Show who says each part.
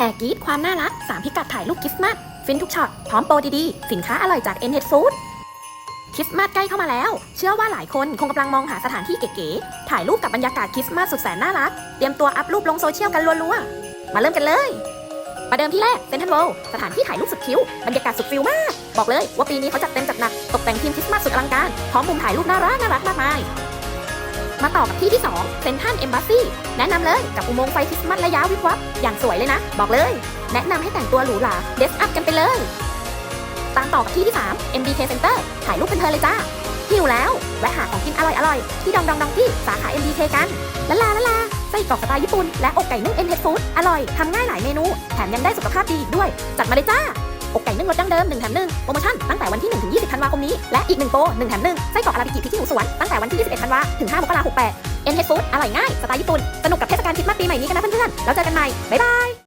Speaker 1: แห่กีดความน่ารัก 3 พิกัดถ่ายรูปคริสต์มาสฟินทุกช็อต พร้อมโปรดีๆ สินค้าอร่อยจาก n h Food คริสต์มาสใกล้เข้ามาแล้ว เชื่อว่าหลายคนคงกำลังมองหาสถานที่เก๋ๆ ถ่ายรูปกับบรรยากาศคริสต์มาสสุดแสนน่ารัก เตรียมตัวอัพรูปลงโซเชียลกันรัวๆ มาเริ่มกันเลยประเดิมที่แรกเซนทันโวสถานที่ถ่ายรูปสุดคิ้ว บรรยากาศสุดฟิลมาก บอกเลยว่าปีนี้เขาจัดเต็มจัดหนัก ตกแต่งทีมคริสต์มาสสุดอลังการ พร้อมมุมถ่ายรูปน่ารักน่ารักมากมาย มาต่อกับที่ที่2เซนทันเอมบ s ซีแนะนำเลยกับอุโมงค์ไฟคริสต์มาสระยะวิบวับ อย่างสวยเลยนะ บอกเลย แนะนำให้แต่งตัวหรูหราเดสอัพกันไปเลย ตามต่อกับที่ที่ 3 MDK Center ถ่ายรูปเพลินๆเลยจ้าหิวแล้วแวะหาของกินอร่อยๆ ที่ดองดองดองที่สาขา MDK กันละลาละลาไส้กรอกสไตล์ญี่ปุ่นและอกไก่นึ่ง n h Food อร่อยทำง่ายหลายเมนู แถมยังได้สุขภาพดีอีกด้วย จัดมาเลยจ้าอกไก่นึ่งรสดั้งเดิม1แถม1โปรโมชั่นตั้ง และอีก1โปร1แถม1ไส้กรอกอาราบิกิพริกขี้หนูสวนตั้งแต่วันที่ 21ธันวาถึง5มกราคม68 n h Food อร่อยง่ายสไตล์ญี่ปุ่น สนุกกับเทศกาลคริสต์มาสปีใหม่นี้กันนะเพื่อนๆ แล้วเจอกันใหม่ บ๊ายบาย